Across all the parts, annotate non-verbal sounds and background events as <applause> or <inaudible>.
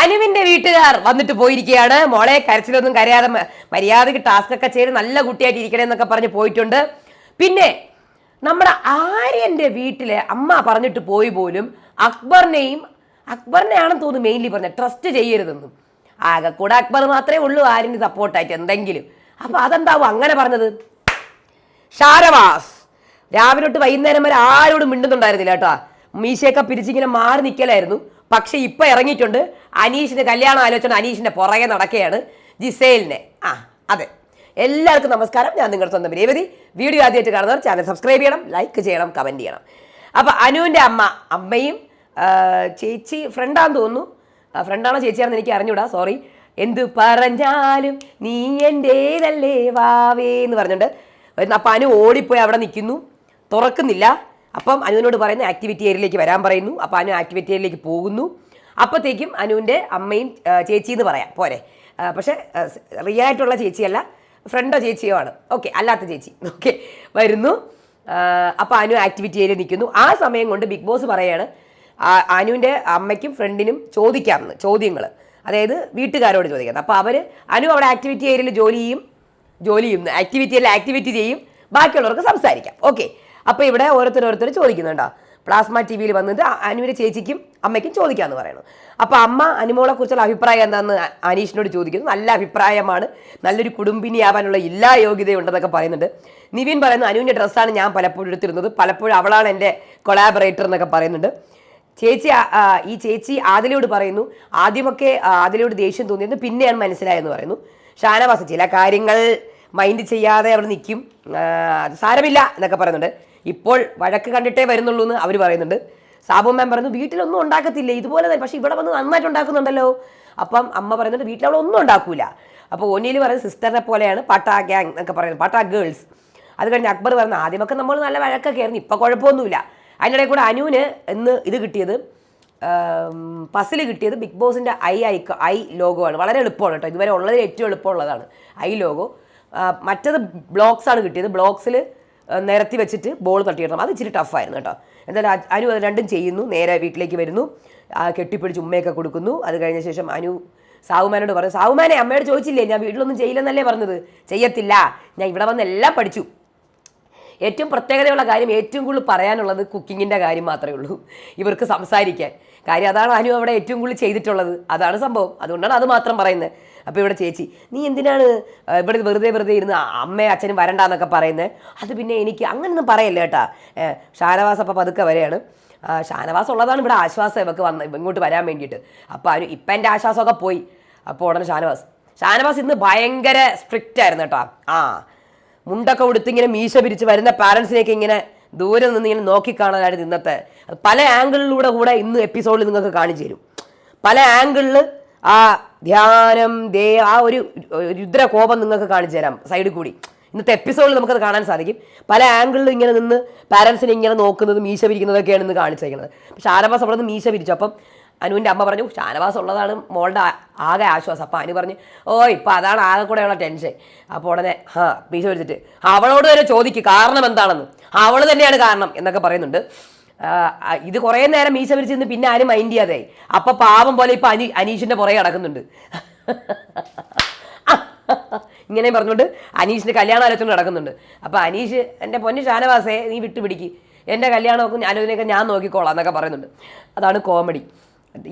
അനുവിന്റെ വീട്ടുകാർ വന്നിട്ട് പോയിരിക്കുകയാണ്. മോളെ കരച്ചിലൊന്നും കരയാതെ മര്യാദയ്ക്ക് ടാസ്ക് ഒക്കെ ചെയ്ത് നല്ല കുട്ടിയായിട്ട് ഇരിക്കണേ എന്നൊക്കെ പറഞ്ഞ് പോയിട്ടുണ്ട്. പിന്നെ നമ്മുടെ ആര്യന്റെ വീട്ടിലെ അമ്മ പറഞ്ഞിട്ട് പോയി പോലും അക്ബറിനെയും അക്ബറിനെയാണെന്ന് തോന്നുന്നു മെയിൻലി പറഞ്ഞത് ട്രസ്റ്റ് ചെയ്യരുതെന്നും. ആകെ കൂടെ അക്ബർ മാത്രമേ ഉള്ളൂ ആര്യന് സപ്പോർട്ടായിട്ട് എന്തെങ്കിലും. അപ്പൊ അതെന്താവും? അങ്ങനെ പറഞ്ഞത്. ഷാരവാസ് രാവിലെ തൊട്ട് വൈകുന്നേരം വരെ ആരോടും മിണ്ടുന്നുണ്ടായിരുന്നില്ല കേട്ടോ. മീശയൊക്കെ പിരിച്ചിങ്ങനെ മാറി നിൽക്കലായിരുന്നു പക്ഷെ ഇപ്പൊ ഇറങ്ങിയിട്ടുണ്ട്. അനീഷിന്റെ കല്യാണം ആലോചന അനീഷിന്റെ പുറകെ നടക്കുകയാണ്. ജിസേലിനെ. ആ അതെ. എല്ലാവർക്കും നമസ്കാരം. ഞാൻ നിങ്ങളുടെ സ്വന്തം രേവതി. വീഡിയോ ആദ്യമായിട്ട് കാണുന്നവർ ചാനൽ സബ്സ്ക്രൈബ് ചെയ്യണം ലൈക്ക് ചെയ്യണം കമന്റ് ചെയ്യണം. അപ്പോൾ അനുവിന്റെ അമ്മ അമ്മയും ചേച്ചി ഫ്രണ്ടാന്ന് തോന്നുന്നു. ഫ്രണ്ടാണോ ചേച്ചിയാണെന്ന് എനിക്ക് അറിഞ്ഞൂടാ സോറി എന്തു പറഞ്ഞാലും നീ എന്റേതല്ലേ വാവേ എന്ന് പറഞ്ഞിട്ടുണ്ട് അപ്പം അനു ഓടിപ്പോയി അവിടെ നിൽക്കുന്നു. തുറക്കുന്നില്ല. അപ്പം അനുവിനോട് പറയുന്ന ആക്ടിവിറ്റി ഏരിയയിലേക്ക് വരാൻ പറയുന്നു. അപ്പം അനു ആക്ടിവിറ്റി ഏരിയയിലേക്ക് പോകുന്നു. അപ്പോഴത്തേക്കും അനുവിന്റെ അമ്മയും ചേച്ചി എന്ന് പറയാം. പോരെ. പക്ഷേ റിയൽ ആയിട്ടുള്ള ചേച്ചിയല്ല ഫ്രണ്ടോ ചേച്ചിയോ ആണ്. ഓക്കെ അല്ലാത്ത ചേച്ചി. ഓക്കെ വരുന്നു. അപ്പോൾ അനു ആക്ടിവിറ്റി ഏരിയ നിൽക്കുന്നു. ആ സമയം കൊണ്ട് ബിഗ് ബോസ് പറയാണ് അനുവിന്റെ അമ്മയ്ക്കും ഫ്രണ്ടിനും ചോദിക്കാമെന്ന് ചോദ്യങ്ങൾ അതായത് വീട്ടുകാരോട് ചോദിക്കുന്നത് അപ്പോൾ അവർ അനു അവിടെ ആക്ടിവിറ്റി ഏരിയയിൽ ജോലി ചെയ്യും ജോലി ചെയ്യും ആക്ടിവിറ്റിയിൽ ആക്ടിവിറ്റി ചെയ്യും. ബാക്കിയുള്ളവർക്ക് സംസാരിക്കാം. ഓക്കെ. അപ്പോൾ ഇവിടെ ഓരോരുത്തർ ചോദിക്കുന്നുണ്ടോ? പ്ലാസ്മ ടി വിയിൽ വന്നിട്ട് അനുവിന് ചേച്ചിക്കും അമ്മയ്ക്കും ചോദിക്കാമെന്ന് പറയുന്നു. അപ്പോൾ അമ്മ അനുമോളെ കുറിച്ചുള്ള അഭിപ്രായം എന്താണെന്ന് അനീഷിനോട് ചോദിക്കുന്നു. നല്ല അഭിപ്രായമാണ്. നല്ലൊരു കുടുംബിനിയാവാനുള്ള എല്ലാ യോഗ്യതയുണ്ടെന്നൊക്കെ പറയുന്നുണ്ട്. നിവിൻ പറയുന്നു അനുവിന്റെ ഡ്രസ്സാണ് ഞാൻ പലപ്പോഴും എടുത്തിരുന്നത്. പലപ്പോഴും അവളാണ് എന്റെ കൊളാബറേറ്റർ എന്നൊക്കെ പറയുന്നുണ്ട്. ചേച്ചി ഈ ചേച്ചി ആദിലയോട് പറയുന്നു ആദ്യമൊക്കെ ആദിലോട് ദേഷ്യം തോന്നിയിരുന്നു പിന്നെയാണ് മനസ്സിലായെന്ന് പറയുന്നു. ഷാനവാസ ചില കാര്യങ്ങൾ മൈൻഡ് ചെയ്യാതെ അവിടെ നിൽക്കും. സാരമില്ല എന്നൊക്കെ പറയുന്നുണ്ട്. ഇപ്പോൾ വഴക്ക് കണ്ടിട്ടേ വരുന്നുള്ളൂ എന്ന് അവർ പറയുന്നുണ്ട്. സാബു മാം പറയുന്നു വീട്ടിലൊന്നും ഉണ്ടാക്കത്തില്ല? ഇതുപോലെ തന്നെ പക്ഷേ ഇവിടെ വന്ന് നന്നായിട്ട് ഉണ്ടാക്കുന്നുണ്ടല്ലോ. അപ്പം അമ്മ പറയുന്നുണ്ട് വീട്ടിൽ അവൾ ഒന്നും ഉണ്ടാക്കൂല. അപ്പോൾ ഒന്നിയിൽ പറയുന്നത് സിസ്റ്ററിനെ പോലെയാണ് പട്ട ഗ്യാങ് എന്നൊക്കെ പറയുന്നത് പട്ട ഗേൾസ് അത് കഴിഞ്ഞ് അക്ബർ പറഞ്ഞു ആദ്യമൊക്കെ നമ്മൾ നല്ല വഴക്കൊക്കെ ആയിരുന്നു ഇപ്പം കുഴപ്പമൊന്നുമില്ല. അതിനിടയിൽ കൂടെ അനുവിന് ഇന്ന് ഇത് കിട്ടിയത് പസിൽ കിട്ടിയത് ബിഗ് ബോസിന്റെ ഐ ഐ ഐ ലോഗോ ആണ് വളരെ എളുപ്പമാണ് കേട്ടോ ഇതുവരെ ഉള്ളതിൽ ഏറ്റവും എളുപ്പമുള്ളതാണ് ഐ ലോഗോ. മറ്റത് ബ്ലോക്സ് ആണ് കിട്ടിയത് ബ്ലോക്സിൽ നിരത്തി വെച്ചിട്ട് ബോൾ തട്ടിയിടണം. അത് ഇച്ചിരി ടഫായിരുന്നു കേട്ടോ. എന്തായാലും അനു അത് രണ്ടും ചെയ്യുന്നു. നേരെ വീട്ടിലേക്ക് വരുന്നു. കെട്ടിപ്പിടിച്ച് ഉമ്മയൊക്കെ കൊടുക്കുന്നു. അത് കഴിഞ്ഞ ശേഷം അനു സാവുമാനോട് പറഞ്ഞു സാവുമാനെ അമ്മയോട് ചോദിച്ചില്ലേ ഞാൻ വീട്ടിലൊന്നും ചെയ്യില്ലെന്നല്ലേ പറഞ്ഞത്? ചെയ്യത്തില്ല. ഞാൻ ഇവിടെ വന്ന് എല്ലാം പഠിച്ചു. ഏറ്റവും പ്രത്യേകതയുള്ള കാര്യം ഏറ്റവും കൂടുതൽ പറയാനുള്ളത് കുക്കിങ്ങിന്റെ കാര്യം മാത്രമേ ഉള്ളൂ. ഇവർക്ക് സംസാരിക്കാൻ. കാര്യം അതാണ് അനു അവിടെ ഏറ്റവും കൂടുതൽ ചെയ്തിട്ടുള്ളത്. അതാണ് സംഭവം. അതുകൊണ്ടാണ് അത് മാത്രം പറയുന്നത്. അപ്പോൾ ഇവിടെ ചേച്ചി നീ എന്തിനാണ് ഇവിടെ വെറുതെ വെറുതെ ഇരുന്ന് അമ്മയും അച്ഛനും വരണ്ടെന്നൊക്കെ പറയുന്നത് അത് പിന്നെ എനിക്ക് അങ്ങനൊന്നും പറയല്ല കേട്ടാ ഷാനവാസ് അപ്പം പതുക്കെ വരെയാണ്. ഷാനവാസ് ഉള്ളതാണ് ഇവിടെ ആശ്വാസം ഇവക്ക് വന്ന് ഇങ്ങോട്ട് വരാൻ വേണ്ടിയിട്ട്. അപ്പോൾ അവർ ഇപ്പം എന്റെ ആശ്വാസമൊക്കെ പോയി. അപ്പോൾ ഉടനെ ഷാനവാസ് ഷാനവാസ് ഇന്ന് ഭയങ്കര സ്ട്രിക്റ്റ് ആയിരുന്നു കേട്ടോ. ആ മുണ്ടൊക്കെ ഉടുത്ത് ഇങ്ങനെ മീശ പിരിച്ച് വരുന്ന പാരൻസിനെയൊക്കെ ഇങ്ങനെ ദൂരെ നിന്ന് ഇങ്ങനെ നോക്കിക്കാണാനായിട്ട് ഇന്നത്തെ പല ആംഗിളിലൂടെ കൂടെ ഇന്ന് എപ്പിസോഡിൽ നിങ്ങൾക്ക് കാണിച്ചു തരും. പല ആംഗിളിൽ ആ ധ്യാനം ദേ ആ ഒരു രുദ്രകോപം നിങ്ങൾക്ക് കാണിച്ചു തരാം സൈഡിൽ കൂടി. ഇന്നത്തെ എപ്പിസോഡിൽ നമുക്കത് കാണാൻ സാധിക്കും. പല ആംഗിളിലും ഇങ്ങനെ നിന്ന് പാരൻസിനെ ഇങ്ങനെ നോക്കുന്നതും മീശ പിരിക്കുന്നതൊക്കെയാണ് ഇന്ന് കാണിച്ചേക്കുന്നത്. ഷാനവാസ് അവിടെ നിന്ന് മീശ പിരിച്ചു. അപ്പം അനുവിന്റെ അമ്മ പറഞ്ഞു ഷാനവാസ് ഉള്ളതാണ് മോളുടെ ആകെ ആശ്വാസം. അപ്പം അനു പറഞ്ഞു ഓ ഇപ്പം അതാണ് ആകെ കൂടെയുള്ള ടെൻഷൻ അപ്പോൾ ഉടനെ ഹാ മീശ പിരിച്ചിട്ട് അവളോട് വരെ ചോദിക്കും കാരണം എന്താണെന്ന്. അവൾ തന്നെയാണ് കാരണം എന്നൊക്കെ പറയുന്നുണ്ട്. ഇത് കുറേ നേരം മീശ പിരിച്ചിരുന്ന് പിന്നെ ആരും മൈൻഡ് ചെയ്യാതെ. അപ്പൊ പാവം പോലെ ഇപ്പൊ അനി അനീഷിന്റെ പുറകെ നടക്കുന്നുണ്ട്. ഇങ്ങനെ പറഞ്ഞുകൊണ്ട് അനീഷിന്റെ കല്യാണ ആലോചന നടക്കുന്നുണ്ട്. അപ്പൊ അനീഷ് എന്റെ പൊന്നു ഷാനവാസേ നീ വിട്ടുപിടിക്ക്. എന്റെ കല്യാണമൊക്കെ ആലോചനയൊക്കെ ഞാൻ നോക്കിക്കോളാം എന്നൊക്കെ പറയുന്നുണ്ട്. അതാണ് കോമഡി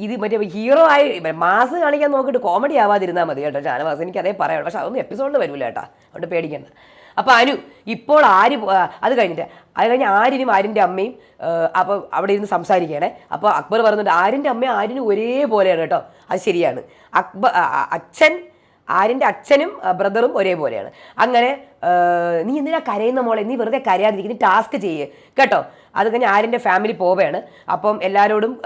ഇത് മറ്റേ ഹീറോ ആയി മാസ് കാണിക്കാൻ നോക്കിയിട്ട് കോമഡി ആവാതിരുന്നാൽ മതി കേട്ടോ ഷാനവാസ്. എനിക്ക് അതേ പറയാം പക്ഷെ അതൊന്നും എപ്പിസോഡിൽ വരില്ല കേട്ടോ. അതുകൊണ്ട് പേടിക്കണ്ട. അപ്പോൾ അനു ഇപ്പോൾ ആര് അത് കഴിഞ്ഞിട്ട് അത് കഴിഞ്ഞ് ആരിനും ആര്യന്റെ അമ്മയും അപ്പോൾ അവിടെ ഇരുന്ന് സംസാരിക്കുകയാണ്. അപ്പോൾ അക്ബർ പറയുന്നുണ്ട് ആര്യന്റെ അമ്മയും ആര്യനും ഒരേപോലെയാണ് കേട്ടോ. അത് ശരിയാണ്. അക്ബർ അച്ഛൻ ആര്യന്റെ അച്ഛനും ബ്രദറും ഒരേപോലെയാണ്. അങ്ങനെ നീ എന്തിനാ കരയുന്ന മോളെ? നീ വെറുതെ കരയാതിരിക്കുന്നു ടാസ്ക് ചെയ്യേ. കേട്ടോ? അത് കഴിഞ്ഞ് ആര്യന്റെ ഫാമിലി പോവുകയാണ്. അപ്പം എല്ലാവരോടും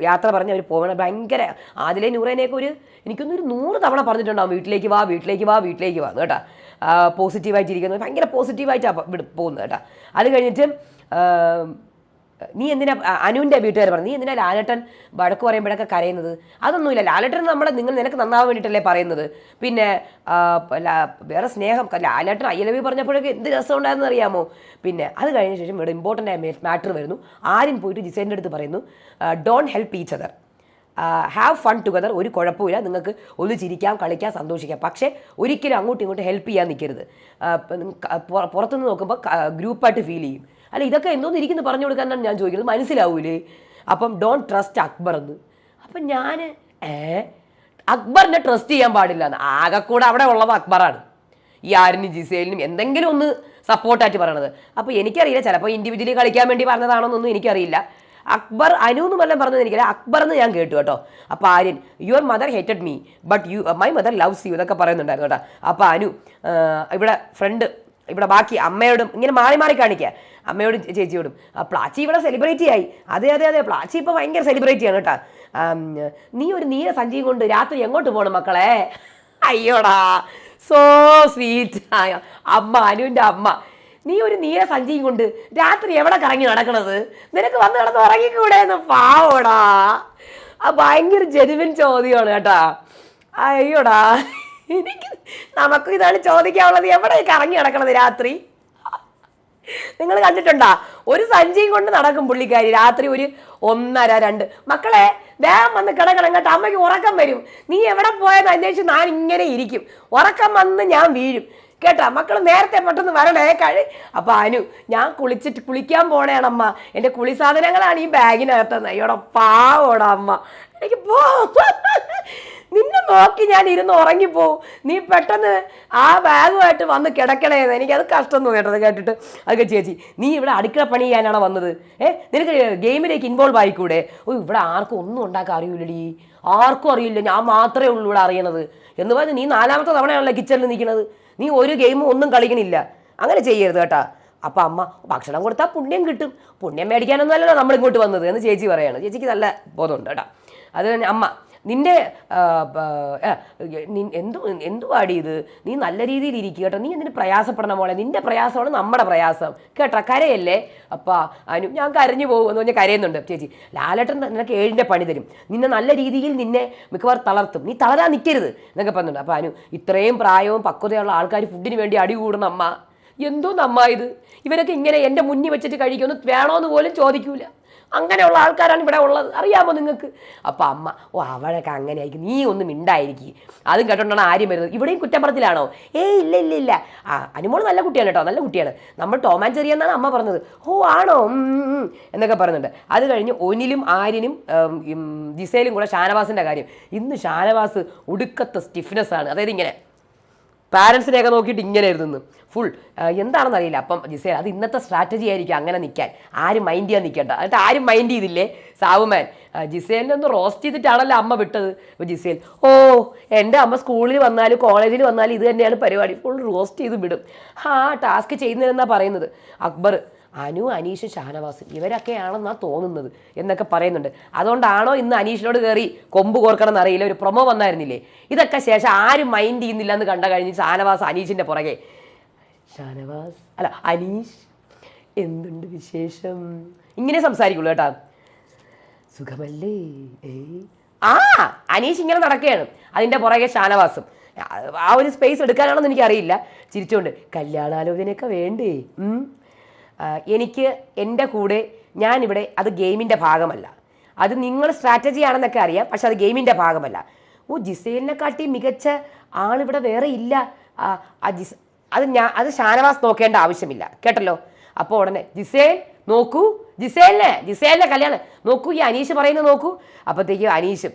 യാത്ര പറഞ്ഞ് അവർ പോവുകയാണ്. ഭയങ്കര ആദിലെ നൂറേനെയൊക്കെ ഒരു എനിക്കൊന്നൊരു ഒരു നൂറ് തവണ പറഞ്ഞിട്ടുണ്ടാവും വീട്ടിലേക്ക് വാ വീട്ടിലേക്ക് വാ വീട്ടിലേക്ക് വാ എന്ന് പോസിറ്റീവായിട്ടിരിക്കുന്നത് ഭയങ്കര പോസിറ്റീവായിട്ടാണ് പോകുന്നത് കേട്ടോ. അത് കഴിഞ്ഞിട്ട് നീ എന്തിനാ അനുവിന്റെ വീട്ടുകാർ പറഞ്ഞു നീ എന്തിനാ ലാലട്ടൻ വഴക്ക് പറയുമ്പോഴൊക്കെ കരയുന്നത്? അതൊന്നുമില്ല. ലാലട്ടൻ നമ്മളെ നിങ്ങൾ നിനക്ക് നന്നാവാൻ വേണ്ടിയിട്ടല്ലേ പറയുന്നത്. പിന്നെ വേറെ സ്നേഹം ലാലട്ടൻ ഐ അയ്യലവി പറഞ്ഞപ്പോഴൊക്കെ എന്ത് രസം ഉണ്ടായിരുന്നു അറിയാമോ? പിന്നെ അത് കഴിഞ്ഞ ശേഷം ഇവിടെ ഇമ്പോർട്ടന്റ് ആയ മാറ്റർ വരുന്നു. ആരും പോയിട്ട് ജിസേന്റെ അടുത്ത് പറയുന്നു don't help each other have fun together ഒരു കുഴപ്പമില്ല നിങ്ങൾക്ക് ഒന്ന് ചിരിക്കാം കളിക്കാം സന്തോഷിക്കാം. പക്ഷേ ഒരിക്കലും അങ്ങോട്ടും ഇങ്ങോട്ടും ഹെൽപ്പ് ചെയ്യാൻ നിൽക്കരുത്. പുറത്തുനിന്ന് നോക്കുമ്പോൾ ഗ്രൂപ്പായിട്ട് ഫീൽ ചെയ്യും. അല്ല ഇതൊക്കെ എന്തോന്ന് ഇരിക്കുന്നു പറഞ്ഞു കൊടുക്കാനാണ് ഞാൻ ചോദിക്കുന്നത്. മനസ്സിലാവൂലേ? അപ്പം ഡോണ്ട് ട്രസ്റ്റ് അക്ബർ എന്ന്. അപ്പം ഞാൻ അക്ബറിനെ ട്രസ്റ്റ് ചെയ്യാൻ പാടില്ല എന്ന്. ആകെ കൂടെ അവിടെ ഉള്ളത് അക്ബറാണ്. ഈ ആരിനും ജിസേലിനും എന്തെങ്കിലും ഒന്ന് സപ്പോർട്ടായിട്ട് പറയണത്. അപ്പോൾ എനിക്കറിയില്ല. ചിലപ്പോൾ ഇൻഡിവിജ്വലി കളിക്കാൻ വേണ്ടി പറഞ്ഞതാണോന്നൊന്നും എനിക്കറിയില്ല. അക്ബർ അനു എന്ന് പറഞ്ഞാൽ പറഞ്ഞത് എനിക്കല്ല അക്ബർ എന്ന് ഞാൻ കേട്ടു കേട്ടോ. അപ്പോൾ Aryan your mother hated me but you my mother loves you എന്നൊക്കെ പറയുന്നുണ്ടായിരുന്നു കേട്ടോ. അപ്പോൾ അനു ഇവിടെ ഫ്രണ്ട് ഇവിടെ ബാക്കി അമ്മയോടും ഇങ്ങനെ മാറി മാറി കാണിക്കുക അമ്മയോടും ചേച്ചിയോടും. പ്ലാച്ചി ഇവിടെ സെലിബ്രേറ്റ് ആയി. അതെ അതെ അതെ പ്ലാച്ചി ഇപ്പോൾ ഭയങ്കര സെലിബ്രേറ്റ് ആണ് കേട്ടോ. നീ ഒരു നീല സഞ്ചിയും കൊണ്ട് രാത്രി എങ്ങോട്ട് പോകണം മക്കളെ? അയ്യോടാ സോ സ്വീറ്റ് അമ്മ അനുവിന്റെ അമ്മ. നീ ഒരു നീല സഞ്ചിയും കൊണ്ട് രാത്രി എവിടെ കറങ്ങി നടക്കണത്? നിനക്ക് വന്ന് കിടന്ന് ഉറങ്ങിക്കൂടെ എന്ന് പാവോടാ. ആ ഭയങ്കര ജെനുവിൻ ചോദ്യമാണ് കേട്ടാ. അയ്യോടാ. എനിക്ക് നമുക്ക് ഇതാണ് ചോദിക്കാനുള്ളത്. എവിടെ കറങ്ങി നടക്കണത് രാത്രി? നിങ്ങൾ കണ്ടിട്ടുണ്ടാ? ഒരു സഞ്ചിയും കൊണ്ട് നടക്കും പുള്ളിക്കാരി രാത്രി ഒരു ഒന്നര രണ്ട്. മക്കളെ വേഗം വന്ന് കിടക്കണം കേട്ടോ. അമ്മയ്ക്ക് ഉറക്കം വരും. നീ എവിടെ പോയെന്ന് അന്വേഷിച്ച് ഞാൻ ഇങ്ങനെ ഇരിക്കും. ഉറക്കം വന്ന് ഞാൻ വീഴും. കേട്ടാ മക്കൾ നേരത്തെ പെട്ടെന്ന് വരണേ കഴി അപ്പൊ അനു ഞാൻ കുളിച്ചിട്ട് കുളിക്കാൻ പോണേണ് അമ്മ എന്റെ കുളി സാധനങ്ങളാണ് ഈ ബാഗിനകത്ത് അയ്യോടെ പാവോടാ അമ്മ. എനിക്ക് പോ. നിന്നെ നോക്കി ഞാൻ ഇരുന്ന് ഉറങ്ങിപ്പോവും നീ പെട്ടെന്ന് ആ ബാഗുമായിട്ട് വന്ന് കിടക്കണേന്ന് എനിക്കത് കഷ്ടം കേട്ടത് കേട്ടിട്ട്. അതൊക്കെ ചേച്ചി നീ ഇവിടെ അടുക്കള പണി ചെയ്യാനാണോ വന്നത്? ഏ നിനക്ക് ഗെയിമിലേക്ക് ഇൻവോൾവ് ആയിക്കൂടെ? ഓ ഇവിടെ ആർക്കും ഒന്നും ഉണ്ടാക്കാൻ അറിയില്ലടി. ആർക്കും അറിയില്ല. ഞാൻ മാത്രമേ ഉള്ളൂ ഇവിടെ അറിയണത്. എന്ന് പറഞ്ഞ് നീ നാലാമത്തെ തവണയാണല്ലോ കിച്ചണിൽ നിൽക്കുന്നത്? നീ ഒരു ഗെയിമും ഒന്നും കളിക്കണില്ല. അങ്ങനെ ചെയ്യരുത് കേട്ടാ. അപ്പൊ അമ്മ ഭക്ഷണം കൊടുത്താൽ പുണ്യം കിട്ടും. പുണ്യം മേടിക്കാനൊന്നും അല്ലല്ലോ നമ്മൾ ഇങ്ങോട്ട് വന്നത്. എന്ന് ചേച്ചി പറയാണ്. ചേച്ചിക്ക് നല്ല ബോധമുണ്ട് കേട്ടാ. അത് അമ്മ നിന്റെ എന്തു എന്തുവാടി ഇത്? നീ നല്ല രീതിയിൽ ഇരിക്കുക കേട്ടോ. നീ എന്തിന് പ്രയാസപ്പെടണം മോളെ? നിന്റെ പ്രയാസമാണ് നമ്മുടെ പ്രയാസം. കേട്ടോ കരയല്ലേ? അപ്പാ അനു ഞാൻ കരഞ്ഞു പോകും എന്ന് പറഞ്ഞാൽ കരയുന്നുണ്ട് ചേച്ചി. ലാലേട്ടൻ നിനക്ക് ഏഴിന്റെ പണി തരും. നിന്നെ നല്ല രീതിയിൽ നിന്നെ മിക്കവാറും തളർത്തും. നീ തളരാൻ നിൽക്കരുത് എന്നൊക്കെ പറഞ്ഞിട്ടുണ്ട്. അപ്പോൾ അനു ഇത്രയും പ്രായവും പക്വതയുള്ള ആൾക്കാർ ഫുഡിന് വേണ്ടി അടി കൂടണം അമ്മ. എന്തോ നമ്മ ഇത്? ഇവരൊക്കെ ഇങ്ങനെ എന്റെ മുന്നിൽ വെച്ചിട്ട് കഴിക്കുമെന്ന് വേണോന്ന് പോലും ചോദിക്കൂല. അങ്ങനെയുള്ള ആൾക്കാരാണ് ഇവിടെ ഉള്ളത്. അറിയാമോ നിങ്ങൾക്ക്? അപ്പം അമ്മ ഓ അവളൊക്കെ അങ്ങനെ ആയിരിക്കും നീ ഒന്നും മിണ്ടായിരിക്കും. അതും കേട്ടോണ്ടാണ് ആര്യം വരുന്നത്. ഇവിടെയും കുറ്റപ്പുറത്തിലാണോ ഏയ് ഇല്ല ഇല്ല ഇല്ല. ആ അനുമോൾ നല്ല കുട്ടിയാണ് കേട്ടോ നല്ല കുട്ടിയാണ്. നമ്മൾ ടോമാൻ ചെറിയ എന്നാണ് അമ്മ പറഞ്ഞത്. ഓ ആണോ? എന്നൊക്കെ പറയുന്നുണ്ട് അത് കഴിഞ്ഞ് ഒനിലും ആര്യനും ദിസയിലും കൂടെ ഷാനവാസിന്റെ കാര്യം. ഇന്ന് ഷാനവാസ് ഒടുക്കത്തെ സ്റ്റിഫ്നെസ് ആണ്. അതായത് ഇങ്ങനെ പാരൻസിനെയൊക്കെ നോക്കിയിട്ട് ഇങ്ങനെ ഇരുന്നു ഫുൾ എന്താണെന്ന് അറിയില്ല അപ്പം ജിസേ അത് ഇന്നത്തെ സ്ട്രാറ്റജി ആയിരിക്കും അങ്ങനെ നിൽക്കാൻ ആരും മൈൻഡ് ചെയ്യാൻ നിൽക്കേണ്ട എന്നിട്ട് ആരും മൈൻഡ് ചെയ്തില്ലേ? സാവുമാൻ ജിസേലിനെ ഒന്ന് റോസ്റ്റ് ചെയ്തിട്ടാണല്ലോ അമ്മ വിട്ടത്. അപ്പോൾ ജിസേൽ ഓ എന്റെ അമ്മ സ്കൂളിൽ വന്നാലും കോളേജിൽ വന്നാലും ഇത് തന്നെയാണ് പരിപാടി. ഫുൾ റോസ്റ്റ് ചെയ്ത് വിടും. ആ ടാസ്ക് ചെയ്യുന്നതെന്നാണ് പറയുന്നത്? അക്ബർ അനു അനീഷ് ഷാനവാസ് ഇവരൊക്കെയാണെന്നാണ് തോന്നുന്നത് എന്നൊക്കെ പറയുന്നുണ്ട്. അതുകൊണ്ടാണോ ഇന്ന് അനീഷിനോട് കയറി കൊമ്പ് കോർക്കണം എന്നറിയില്ല ഒരു പ്രൊമോ വന്നായിരുന്നില്ലേ? ഇതൊക്കെ ശേഷം ആരും മൈൻഡ് ചെയ്യുന്നില്ല എന്ന് കണ്ട കഴിഞ്ഞ് ഷാനവാസ് അനീഷിന്റെ പുറകെ. ഷാനവാസ് അല്ല അനീഷ് എന്തുണ്ട് വിശേഷം? ഇങ്ങനെ സംസാരിക്കുള്ളൂ കേട്ടാ. സുഖമല്ലേ? ഏ ആ അനീഷ് ഇങ്ങനെ നടക്കുകയാണ്. അതിന്റെ പുറകെ ഷാനവാസും. ആ ഒരു സ്പേസ് എടുക്കാനാണെന്ന് എനിക്കറിയില്ല. ചിരിച്ചുകൊണ്ട് കല്യാണാലോചനയൊക്കെ വേണ്ടേ? എനിക്ക് എന്റെ കൂടെ ഞാനിവിടെ അത് ഗെയിമിന്റെ ഭാഗമല്ല. അത് നിങ്ങൾ സ്ട്രാറ്റജി ആണെന്നൊക്കെ അറിയാം പക്ഷെ അത് ഗെയിമിന്റെ ഭാഗമല്ല. ഓ ജിസേലിനെ കാട്ടി മികച്ച ആളിവിടെ വേറെ ഇല്ല. ആ ജിസ് അത് ഞാൻ അത് ഷാനവാസ് നോക്കേണ്ട ആവശ്യമില്ല. കേട്ടല്ലോ? അപ്പോൾ ഉടനെ ജിസേൽ നോക്കൂ. ജിസേലിനെ ജിസേലിനെ കല്യാണം നോക്കൂ ഈ അനീഷ് പറയുന്നത് നോക്കൂ. അപ്പോഴത്തേക്കും അനീഷും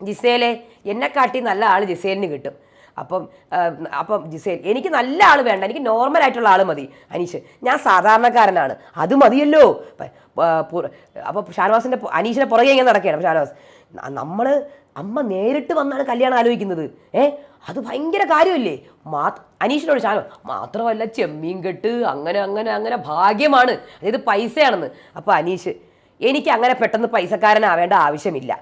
ജിസേലെ എന്നെക്കാട്ടി നല്ല ആൾ ജിസേലിന് കിട്ടും. അപ്പം അപ്പം ജിസേൽ എനിക്ക് നല്ല ആൾ വേണ്ട എനിക്ക് നോർമൽ ആയിട്ടുള്ള ആൾ മതി. അനീഷ് ഞാൻ സാധാരണക്കാരനാണ്. അത് മതിയല്ലോ. അപ്പോൾ ഷാനവാസിന്റെ അനീഷിനെ പുറകെ ഇങ്ങനെ നടക്കുകയാണ് ഷാനവാസ്. നമ്മൾ അമ്മ നേരിട്ട് വന്നാണ് കല്യാണം ആലോചിക്കുന്നത്. ഏ അത് ഭയങ്കര കാര്യമല്ലേ? മാ അനീഷിനോട് ഷാനോ മാത്രമല്ല ചെമ്മീൻ കെട്ട് അങ്ങനെ അങ്ങനെ അങ്ങനെ ഭാഗ്യമാണ്. അതായത് പൈസയാണെന്ന്. അപ്പോൾ അനീഷ് എനിക്ക് അങ്ങനെ പെട്ടെന്ന് പൈസക്കാരനാവേണ്ട ആവശ്യമില്ല.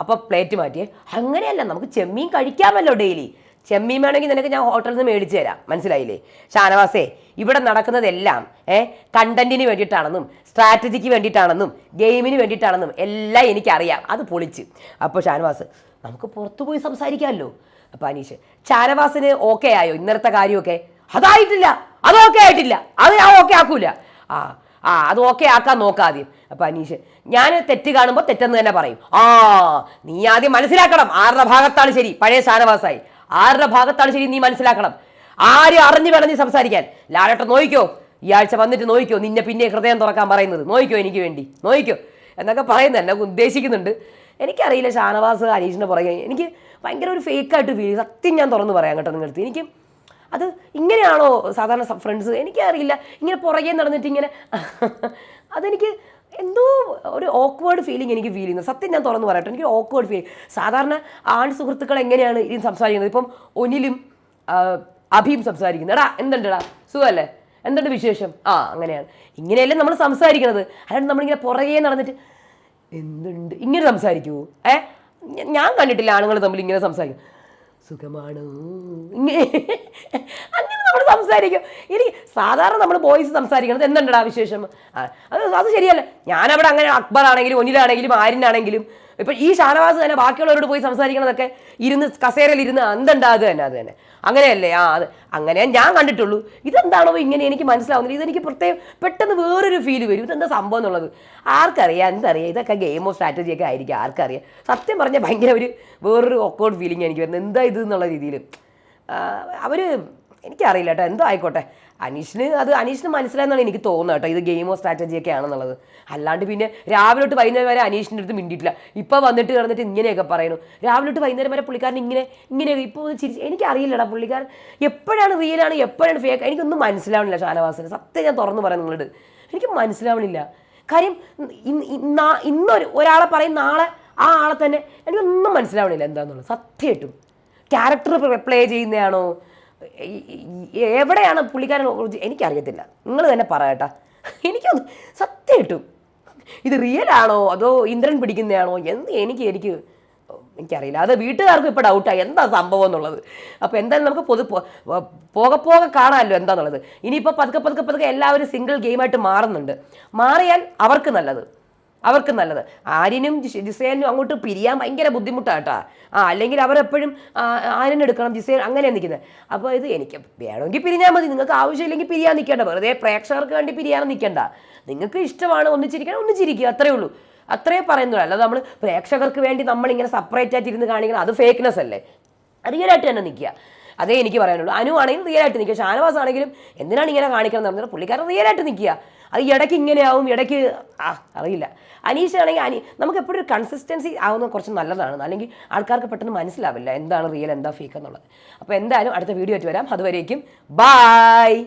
അപ്പോൾ പ്ലേറ്റ് മാറ്റിയേ അങ്ങനെയല്ല നമുക്ക് ചെമ്മീൻ കഴിക്കാമല്ലോ ഡെയിലി. ചെമ്മീൻ വേണമെങ്കിൽ നിനക്ക് ഞാൻ ഹോട്ടലിൽ നിന്ന് മേടിച്ചു തരാം. മനസ്സിലായില്ലേ? ഷാനവാസേ ഇവിടെ നടക്കുന്നതെല്ലാം ഏ കണ്ടന്റിന് വേണ്ടിയിട്ടാണെന്നും സ്ട്രാറ്റജിക്ക് വേണ്ടിയിട്ടാണെന്നും ഗെയിമിന് വേണ്ടിയിട്ടാണെന്നും എല്ലാം എനിക്കറിയാം. അത് പൊളിച്ച്. അപ്പോൾ ഷാനവാസ് നമുക്ക് പുറത്തു പോയി സംസാരിക്കാമല്ലോ. അപ്പോൾ അനീഷ് ഷാനവാസിന് ഓക്കെ ആയോ ഇന്നലത്തെ കാര്യമൊക്കെ? അതായിട്ടില്ല. അത് ഓക്കെ ആയിട്ടില്ല. അത് ഞാൻ ഓക്കെ ആക്കൂല. ആ ആ അത് ഓക്കെ ആക്കാൻ നോക്കാം ആദ്യം അപ്പൊ അനീഷ് ഞാൻ തെറ്റ് കാണുമ്പോൾ തെറ്റെന്ന് തന്നെ പറയും. ആ നീ ആദ്യം മനസ്സിലാക്കണം. ആരുടെ ഭാഗത്താണ് ശരി? പഴയ ഷാനവാസായി. ആരുടെ ഭാഗത്താണ് ശരി നീ മനസ്സിലാക്കണം? ആരും അറിഞ്ഞു വേണം നീ സംസാരിക്കാൻ? ലാലേട്ടൻ നോയിക്കോ? ഈ ആഴ്ച വന്നിട്ട് നോയിക്കോ? നിന്നെ പിന്നെ ഹൃദയം തുറക്കാൻ പറയുന്നത്. നോയിക്കോ എനിക്ക് വേണ്ടി. നോയിക്കോ. എന്നൊക്കെ പറയുന്നത് എന്നെ ഉദ്ദേശിക്കുന്നുണ്ട്. എനിക്കറിയില്ല ഷാനവാസ് അനീഷിന്റെ പുറകെ. എനിക്ക് ഭയങ്കര ഒരു ഫേക്കായിട്ട് ഫീൽ സത്യം ഞാൻ തുറന്ന് പറയാം കേട്ടോ നിങ്ങൾ എനിക്ക് അത് ഇങ്ങനെയാണോ സാധാരണ ഫ്രണ്ട്സ് എനിക്കറിയില്ല. ഇങ്ങനെ പുറകെ നടന്നിട്ട് ഇങ്ങനെ <laughs> അതെനിക്ക് എന്തോ ഒരു ഓക്വേർഡ് ഫീലിംഗ് എനിക്ക് ഫീൽ ചെയ്യുന്നത് സത്യം ഞാൻ തുറന്ന് പറയട്ടെ. എനിക്ക് ഓക്വേർഡ് ഫീൽ സാധാരണ ആൺ സുഹൃത്തുക്കൾ എങ്ങനെയാണ് ഇനി സംസാരിക്കുന്നത്? ഇപ്പം ഒനിലും അഭിയും സംസാരിക്കുന്നത് എടാ എന്തുണ്ടെടാ? സുഖമല്ലേ? എന്തുണ്ട് വിശേഷം? ആ അങ്ങനെയാണ്. ഇങ്ങനെയല്ലേ നമ്മൾ സംസാരിക്കുന്നത്. അല്ലാണ്ട് നമ്മളിങ്ങനെ പുറകെ നടന്നിട്ട് എന്തുണ്ട്? ഇങ്ങനെ സംസാരിക്കുമോ ഏ? ഞാൻ കണ്ടിട്ടില്ല ആണുങ്ങൾ തമ്മിൽ ഇങ്ങനെ സംസാരിക്കും. സുഖമാണോ. അങ്ങനെ നമ്മൾ സംസാരിക്കും. ഇനി സാധാരണ നമ്മൾ ബോയ്സ് സംസാരിക്കണത് എന്തുണ്ടടാ വിശേഷം? അത് അത് ശരിയല്ല. ഞാനവിടെ അങ്ങനെ അക്ബർ ആണെങ്കിലും ഒനിലാണെങ്കിലും ആര്യനാണെങ്കിലും ഇപ്പൊ ഈ ഷാനവാസ് തന്നെ ബാക്കിയുള്ളവരോട് പോയി സംസാരിക്കണതൊക്കെ ഇരുന്ന് കസേരയിൽ ഇരുന്ന് എന്തുണ്ടാ അത് തന്നെ അത് തന്നെ. അങ്ങനെയല്ലേ? ആ അത് അങ്ങനെ ഞാൻ കണ്ടിട്ടുള്ളൂ. ഇതെന്താണോ ഇങ്ങനെ എനിക്ക് മനസ്സിലാവുന്നില്ല. ഇതെനിക്ക് പ്രത്യേകം പെട്ടെന്ന് വേറൊരു ഫീൽ വരും. ഇതെന്താ സംഭവം എന്നുള്ളത്. ആർക്കറിയാം എന്തറിയാം? ഇതൊക്കെ ഗെയിം ഓഫ് സ്ട്രാറ്റജി ഒക്കെ ആയിരിക്കും ആർക്കറിയാം. സത്യം പറഞ്ഞാൽ ഭയങ്കര ഒരു വേറൊരു ഒക്കോട്ട് ഫീലിംഗ് എനിക്ക് വരുന്നത്. എന്താ ഇത് എന്നുള്ള രീതിയിൽ അവർ എനിക്കറിയില്ല കേട്ടോ. എന്തോ ആയിക്കോട്ടെ. അനീഷിന് അത് അനീഷിന് മനസ്സിലായെന്നാണ് എനിക്ക് തോന്നുന്നത് കേട്ടോ. ഇത് ഗെയിമോ സ്ട്രാറ്റജിയൊക്കെ ആണെന്നുള്ളത്. അല്ലാണ്ട് പിന്നെ രാവിലെ തൊട്ട് വൈകുന്നേരം വരെ അനീഷിന്റെ അടുത്ത് മിണ്ടിയിട്ടില്ല. ഇപ്പോൾ വന്നിട്ട് കിടന്നിട്ട് ഇങ്ങനെയൊക്കെ പറയുന്നു. രാവിലെ തൊട്ട് വൈകുന്നേരം വരെ പുള്ളിക്കാരൻ ഇങ്ങനെ ഇങ്ങനെ ഇപ്പോൾ ചിരിച്ച് എനിക്കറിയില്ലടാ പുള്ളിക്കാരൻ. എപ്പോഴാണ് റിയലാണ് എപ്പോഴാണ് ഫേക്ക് എനിക്കൊന്നും മനസ്സിലാവണില്ല ഷാനവാസിന്. സത്യം ഞാൻ തുറന്നു പറയാം നിങ്ങളോട്. എനിക്ക് മനസ്സിലാവണില്ല. കാര്യം ഇന്ന് ഇന്ന് ഇന്നൊരു ഒരാളെ പറയും നാളെ ആ ആളെ തന്നെ എനിക്കൊന്നും മനസ്സിലാവണില്ല എന്താണെന്നുള്ളത് സത്യമായിട്ടും ക്യാരക്ടർ പ്ലേ ചെയ്യുന്നതാണോ? എവിടെയാണ് പുള്ളിക്കാരൻ എനിക്കറിയത്തില്ല. നിങ്ങൾ തന്നെ പറയട്ടാ എനിക്കൊന്ന് സത്യമായിട്ടും ഇത് റിയൽ ആണോ? അതോ ഇന്ദ്രൻ പിടിക്കുന്നതാണോ? എന്ത് എനിക്ക് എനിക്ക് എനിക്കറിയില്ല. അത് വീട്ടുകാർക്കും ഇപ്പോൾ ഡൗട്ടായി എന്താ സംഭവം എന്നുള്ളത്? അപ്പോൾ എന്തായാലും നമുക്ക് പൊതു പോകെ പോകെ കാണാമല്ലോ എന്താന്നുള്ളത്. ഇനിയിപ്പോൾ പതുക്കെ പതുക്കെ പതുക്കെ എല്ലാവരും സിംഗിൾ ഗെയിമായിട്ട് മാറുന്നുണ്ട്. മാറിയാൽ അവർക്ക് നല്ലത്. അവർക്ക് നല്ലത്. ആര്യനും ജിസ്- ജിസേനും അങ്ങോട്ട് പിരിയാൻ ഭയങ്കര ബുദ്ധിമുട്ടാട്ടാ. ആ അല്ലെങ്കിൽ അവരെപ്പോഴും ആര്യൻ എടുക്കണം ജിസേൻ അങ്ങനെ നിൽക്കുന്നത്. അപ്പോൾ ഇത് എനിക്ക് വേണമെങ്കിൽ പിരിഞ്ഞാൽ മതി. നിങ്ങൾക്ക് ആവശ്യമില്ലെങ്കിൽ പിരിയാൻ നിൽക്കേണ്ട. വെറുതെ പ്രേക്ഷകർക്ക് വേണ്ടി പിരിയാനും നിൽക്കേണ്ട. നിങ്ങൾക്ക് ഇഷ്ടമാണ് ഒന്നിച്ചിരിക്കണം ഒന്നിച്ചിരിക്കുക. അത്രേ ഉള്ളൂ. അത്രേ പറയുന്നുള്ളൂ. അല്ലാതെ നമ്മൾ പ്രേക്ഷകർക്ക് വേണ്ടി നമ്മളിങ്ങനെ സെപ്പറേറ്റ് ആയിട്ട് ഇരുന്ന് കാണിക്കണം. അത് ഫേക്ക്നെസ് അല്ലേ? റിയലായിട്ട് തന്നെ നിൽക്കുക. അതേ എനിക്ക് പറയാനുള്ളൂ. അനു ആണെങ്കിലും റിയലായിട്ട് നിൽക്കുക. ഷാനവാസ് ആണെങ്കിലും എന്തിനാണ് ഇങ്ങനെ കാണിക്കണം എന്ന് പറഞ്ഞാൽ പുള്ളിക്കാരൻ റിയലായിട്ട് നിൽക്കുക. അത് ഇടയ്ക്ക് ഇങ്ങനെയാവും ഇടയ്ക്ക് ആ അറിയില്ല. അനീഷ് ആണെങ്കിൽ അനി നമുക്ക് എപ്പോഴും ഒരു കൺസിസ്റ്റൻസി ആവുന്നത് കുറച്ച് നല്ലതാണ്. അല്ലെങ്കിൽ ആൾക്കാർക്ക് പെട്ടെന്ന് മനസ്സിലാവില്ല. എന്താണ് റിയൽ എന്താ ഫേക്ക് എന്നുള്ളത്. അപ്പോൾ എന്തായാലും അടുത്ത വീഡിയോ ആയിട്ട് വരാം. അതുവരേക്കും ബായ്